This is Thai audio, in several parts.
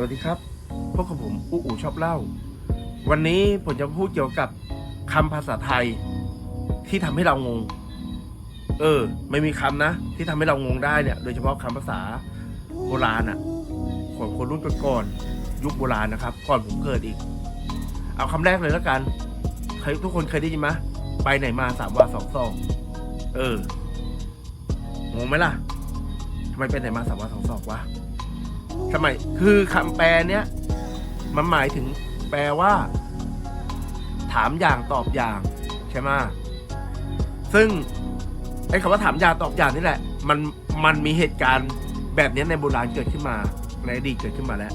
สวัสดีครับพบกับผมอูอูชอบเล่า วันนี้ผมจะพูดเกี่ยวกับคำภาษาไทยที่ทำให้เรางง เออ ไม่มีคำนะ ที่ทำให้เรางงได้เนี่ย โดยเฉพาะคำภาษาโบราณอะของคนรุ่นก่อนยุคโบราณนะครับ ก่อนผมเกิดอีก เอาคำแรกเลยแล้วกันเคยทุกคนเคยได้ยินไหมไปไหนมาสามวาสองซองเอองงไหมล่ะทำไมไปไหนมาสามวาสองซองวะ ทำไมคือคำแปลเนี้ยมันหมายถึงแปลว่า ถามอย่างตอบอย่างใช่ไหมซึ่งไอ้คำว่าถามอย่างตอบอย่างนี่แหละ มันมันมีเหตุการณ์แบบนี้ในโบราณเกิดขึ้นมา ในอดีตเกิดขึ้นมาแล้ว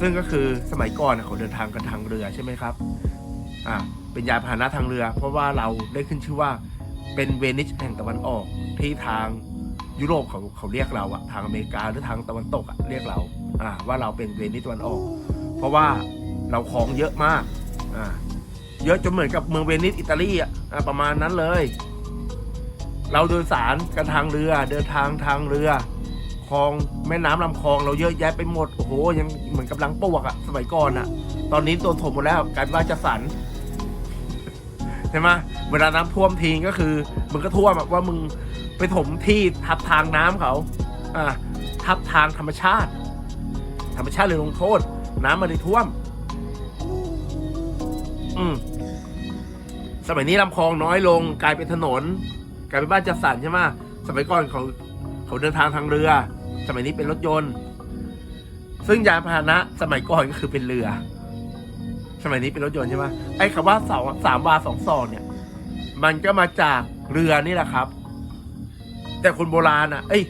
ซึ่งก็คือสมัยก่อนเขาเดินทางกันทางเรือใช่ไหมครับ อ่าเป็นยานพาหนะทางเรือ เพราะว่าเราได้ขึ้นชื่อว่าเป็นเวนิสแห่งตะวันออกที่ทาง ยุโรปเขาเขาเรียกเราอะทางอเมริกาหรือทางตะวันตกอะเรียกเราอ่าว่าเราเป็นเวนิสตะวันออก เพราะว่าเราของเยอะมากอ่าเยอะจนเหมือนกับเมืองเวนิสอิตาลีอะอ่าประมาณนั้นเลย เราโดยสารกันทางเรือเดินทางทางเรือคลองแม่น้ำลำคลองเราเยอะแยะไปหมดโอ้โหยังเหมือนกำลังปวกอะสมัยก่อนอะตอนนี้ตัวถมหมดแล้วกลารว่าจะสันใช่ไหมเวลาน้ำท่วมทีก็คือ มึงก็ท่วมอะว่ามึงไปถมที่ทับทางน้ำเขาอ่าทับทางธรรมชาติ ธรรมชาติเลยลงโทษ น้ำมันเลยท่วม อืมสมัยนี้ลำคลองน้อยลง กลายเป็นถนน กลายเป็นบ้านจัดสรรใช่ไหมสมัยก่อนเขาเขาเดินทางทางเรือ สมัยนี้เป็นรถยนต์ ซึ่งยานพาหนะ สมัยก่อนก็คือเป็นเรือ สมัยนี้เป็นรถยนต์ใช่ไหมไอ้คำว่าสองสามวาสองซองเนี่ย มันก็มาจาก เรือนี่แหละครับ แต่คนโบราณอะ เอ้ย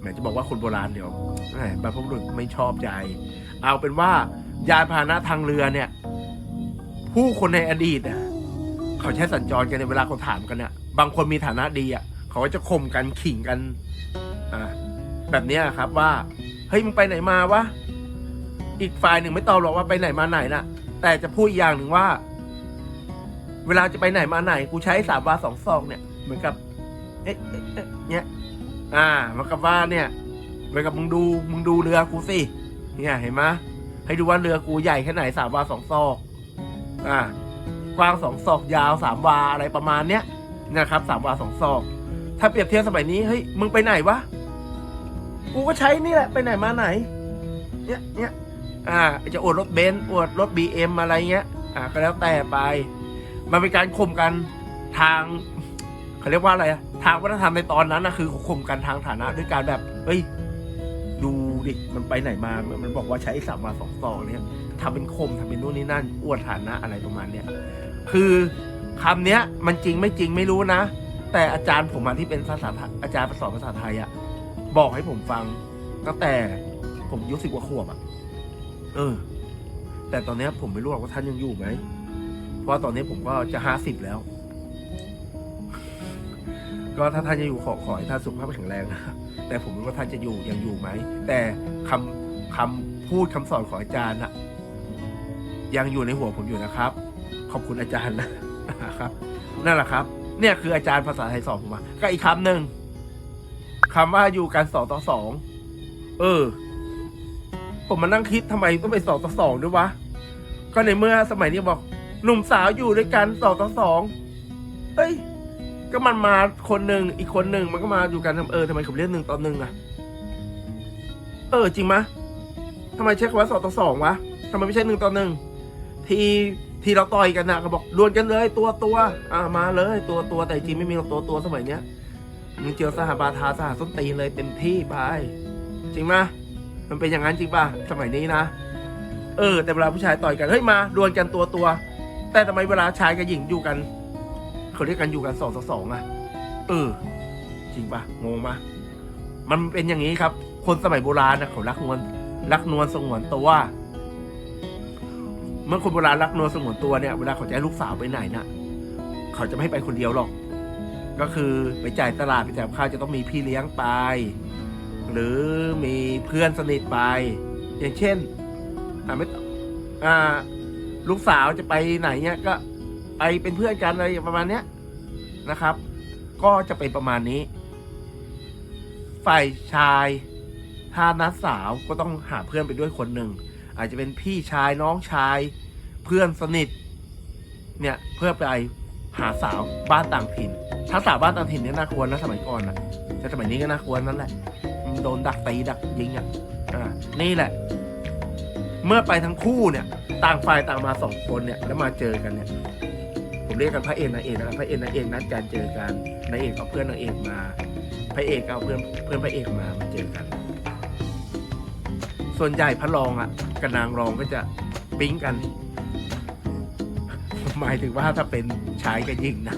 แหมจะบอกว่าคนโบราณเดี๋ยวบรรพบุรุษไม่ชอบใจ เอาเป็นว่ายานพาหนะทางเรือเนี่ย ผู้คนในอดีตอะเขาใช้สัญจรกันในเวลาเขาถามกันเนี่ยบางคนมีฐานะดีอะ เขาก็จะข่มกันขิงกัน อ่าแบบนี้ครับว่า เฮ้ยมึงไปไหนมาวะอีกฝ่ายหนึ่งไม่ตอบหรอกว่าไปไหนมาไหนนะแต่จะพูดอีกอย่างหนึ่งว่า เวลาจะไปไหนมาไหน กูใช้สามวาสองซองเนี่ย เหมือนกับเอ๊ะเอ๊ะเอ๊ะเนี่ยอ่าเหมันกับว่าเนี่ยเหมือนกับมึงดูมึงดูเรือกูสิเนี่ยเห็นไหมให้ดูว่าเรือกูใหญ่แค่ไหนสามวาสองซอก อ่ากว้างสองศอกยาวสามวาอะไรประมาณเนี้ยนะครับสามวาสองศอก ถ้าเปรียบเทียบสมัยนี้เฮ้ยมึงไปไหนวะกูก็ใช้นี่แหละไปไหนมาไหน เนี่ยเนี่ยอ่า จะอวดรถเบนซ์อวดรถบีเอ็มอะไรเงี้ย อ่าก็แล้วแต่ไป มันเป็นการข่มกันทาง เขาเรียกว่าอะไรอะทางวัฒนธรรมในตอนนั้นนะคือข่มกันทางฐานะด้วยการแบบ เฮ้ย ดูดิมันไปไหนมา มันบอกว่าใช้สามวาสองซองเนี่ยทำเป็นคมทำเป็นนู่นนี่นั่นอวดฐานะอะไรประมาณเนี้ยคือคำเนี้ยมันจริงไม่จริงไม่รู้นะ แต่อาจารย์ผมอะที่เป็นภาษาอาจารย์สอนภาษาไทยอะบอกให้ผมฟังตั้งแต่ผมอายุสิบกว่าขวบอะเออ แต่ตอนนี้ผมไม่รู้หรอกว่าท่านยังอยู่ไหมเพราะว่าตอนนี้ผมก็จะห้าสิบแล้ว ก็ถ้าท่านจะอยู่ขอขอให้ท่านสุขภาพแข็งแรงนะแต่ผมไม่ว่าท่านจะอยู่ยังอยู่ไหมแต่คำคำพูดคำสอนของอาจารย์น่ะยังอยู่ในหัวผมอยู่นะครับ ขอบคุณอาจารย์นะครับ นั่นแหละครับ เนี่ยคืออาจารย์ภาษาไทยสอนผมมาก็อีกคำหนึ่งคำว่าอยู่กันสองต่อสองเออ ผมมานั่งคิดทำไมต้องเป็นสองต่อสองด้วยวะก็ในเมื่อสมัยนี้บอกหนุ่มสาวอยู่ด้วยกันสองต่อสองเอ้ย ก็มันมาคนหนึ่งอีกคนหนึ่งมันก็มาอยู่กันทำเออทำไมเขาเรียกหนึ่งต่อหนึ่งอะเออจริงมะทำไมใช้คำว่าสองต่อสองวะทำไมไม่ใช่หนึ่งต่อหนึ่งทีทีเราต่อยกันนะเขาบอกดวลกันเลย ตัวตัวอ่ามาเลย ตัวตัวแต่จริงไม่มีหรอกตัวตัวสมัยเนี้ยมึงเจอสหบาทาสหส้นตีนเลยเต็มที่ไปจริงมะมันเป็นอย่างนั้นจริงป่ะสมัยนี้นะเออ แต่เวลาผู้ชายต่อยกันเฮ้ยมาดวลกันตัวตัวแต่ทำไมเวลาชายกับหญิงอยู่กัน เขาเรียกกันอยู่กันสองต่อสองอะเออ จริงปะงงปะมันเป็นอย่างนี้ครับ คนสมัยโบราณนะเขารักนวลรักนวลสงวนตัวเมื่อคนโบราณรักนวลสงวนตัวเนี่ยเวลาเขาจะให้ลูกสาวไปไหนน่ะ เขาจะไม่ให้ไปคนเดียวหรอก ก็คือไปจ่ายตลาดไปจ่ายข้าวจะต้องมีพี่เลี้ยงไป หรือมีเพื่อนสนิทไป อย่างเช่นอ่าไม่อ่าลูกสาวจะไปไหนเนี่ยก็ไปเป็นเพื่อนกันอะไรประมาณเนี้ย นะครับ ก็จะเป็นประมาณนี้ ฝ่ายชายถ้านัดสาวก็ต้องหาเพื่อนไปด้วยคนหนึ่ง อาจจะเป็นพี่ชายน้องชาย เพื่อนสนิท เนี่ยเพื่อไปหาสาวบ้านต่างถิ่น ถ้าสาวบ้านต่างถิ่นเนี่ยน่ากลัวนะสมัยก่อนอะแต่สมัยนี้ก็น่ากลัวนั่นแหละโดนดักตีดักยิงอะอ่านี่แหละ เมื่อไปทั้งคู่เนี่ย ต่างฝ่ายต่างมาสองคนเนี่ย แล้วมาเจอกันเนี่ย ผมเรียกกันพระเอกนางเอกนะครับพระเอกนางเอกนัดการเจอกันนางเอกเอาเพื่อนนางเอกมา พระเอกเอาเพื่อนเพื่อนพระเอกมามาเจอกัน ส่วนใหญ่พระรองอะกับนางรองก็จะปิ๊งกันหมายถึงว่าถ้าเป็นชายกับหญิงนะ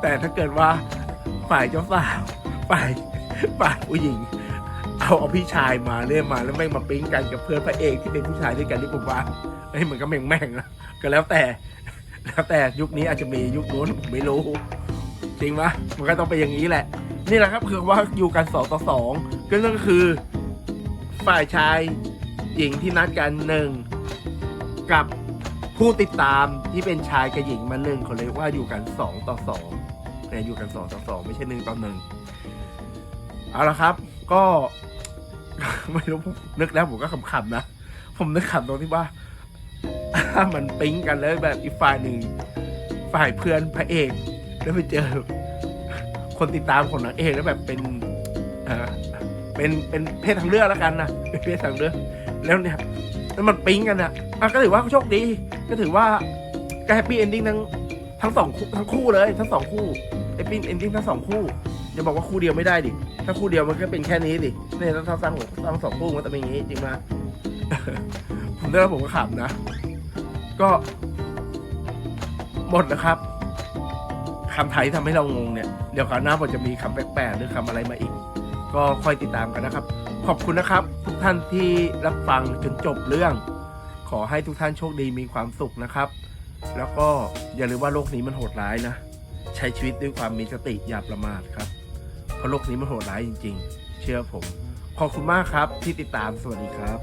แต่ถ้าเกิดว่าฝ่ายเจ้าสาวฝ่ายฝ่ายผู้หญิง เอาเอาพี่ชายมาเรื่อยมาแล้วแม่งมาปิ๊งกันกับเพื่อนพระเอกที่เป็นผู้ชายด้วยกันที่ผมว่าเฮ้ยมันก็แม่งแม่งนะก็แล้วแต่ แล้วแต่ยุคนี้อาจจะมียุคนู้นไม่รู้ จริงปะมันก็ต้องเป็นอย่างนี้แหละ นี่แหละครับคือว่าอยู่กันสองต่อสองก็นั่นก็คือฝ่ายชายหญิงที่นัดกันหนึ่งกับผู้ติดตามที่เป็นชายกับหญิงมาหนึ่งเขาเรียกว่าอยู่กันสองต่อสองแต่อยู่กันสองต่อสองไม่ใช่หนึ่งต่อหนึ่งเอาละครับ ก็ ไม่รู้ผมนึกแล้วผมก็ขำๆนะ ผมนึกขำตรงที่ว่า มันปิ๊งกันเลยแบบอีกฝ่ายหนึ่ง ฝ่ายเพื่อนพระเอก แล้วไปเจอ คนติดตามของนางเอกแล้วแบบเป็นเออเป็นเป็นเพศทางเลือกแล้วกันนะเป็นเพศทางเลือกแล้วเนี่ยแล้วมันปิ๊งกันอะอะก็ถือว่าโชคดี ก็ถือว่าก็แฮปปี้เอนดิ้งทั้งทั้งสองคู่ทั้งคู่เลย ทั้งสองคู่แฮปปี้เอนดิ้งทั้งสองคู่อย่าบอกว่าคู่เดียวไม่ได้ดิ ถ้าคู่เดียวมันก็เป็นแค่นี้ดิเนี่ยถ้าสร้างสร้างสองคู่มันจะเป็นอย่างนี้จริงไหมผมได้แล้วผมก็ขำนะ ก็หมดแล้วครับคำไทยทำให้เรางงเนี่ย เดี๋ยวคราวหน้าผมจะมีคำแปลกๆหรือคำอะไรมาอีก ก็คอยติดตามกันนะครับ ขอบคุณนะครับ ทุกท่านที่รับฟังจนจบเรื่อง ขอให้ทุกท่านโชคดีมีความสุขนะครับ แล้วก็อย่าลืมว่าโลกนี้มันโหดร้ายนะ ใช้ชีวิตด้วยความมีสติอย่าประมาทครับ ราะโลกนี้มันโหดร้ายจริง ๆ เชื่อผม ขอบคุณมากครับที่ติดตามสวัสดีครับ